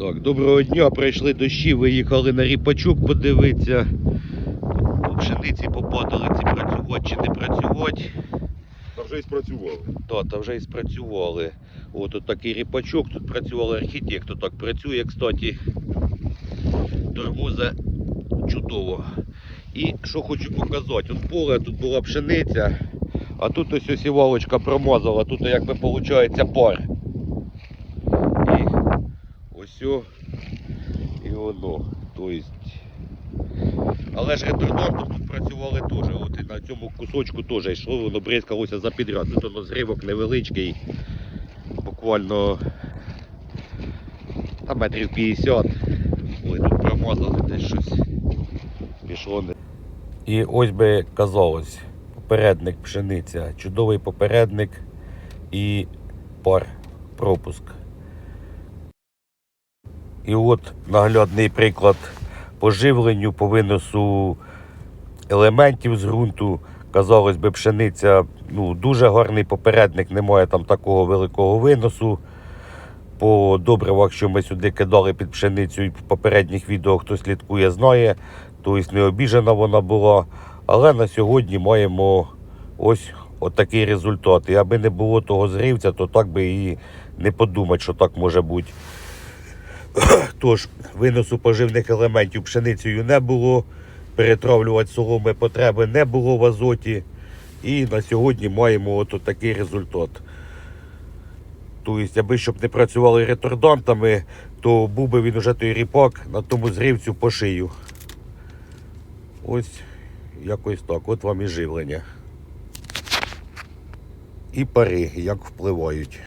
Так, доброго дня, прийшли дощі, виїхали на ріпачок подивитися. По пшениці попадали ці працювати чи не працювати. Та вже і спрацювали. Та, та вже і спрацювали. От от такий ріпачок, тут працював архітектор, так працює, кстати. Тормоза чудово. І що хочу показати, от поле тут була пшениця, а тут ось ось сівалочка промазала, тут якби виходить пар. О, і воно. Тобто. Але ж ретардантом тут працювали теж. От і на цьому кусочку теж йшло, воно бризкалося за підряд. Тут воно зривок невеличкий, буквально та метрів 50. Ой, тут промазали десь щось. Пішло не. І ось би казалось, попередник пшениця, чудовий попередник і пар пропуск. І от наглядний приклад по живленню, по виносу елементів з ґрунту. Казалось би, пшениця ну, дуже гарний попередник, немає там такого великого виносу. По добривах, що ми сюди кидали під пшеницю, і в попередніх відео хто слідкує, знає. Тобто не обіжена вона була. Але на сьогодні маємо ось отакий результат. І аби не було того зривця, то так би і не подумати, що так може бути. Тож, виносу поживних елементів пшеницею не було, перетравлювати соломи потреби не було в азоті. І на сьогодні маємо от такий результат. Тобто, аби щоб не працювали ретардантами, то був би він уже той ріпак на тому зривцю по шию. Ось якось так. От вам і живлення. І пари, як впливають.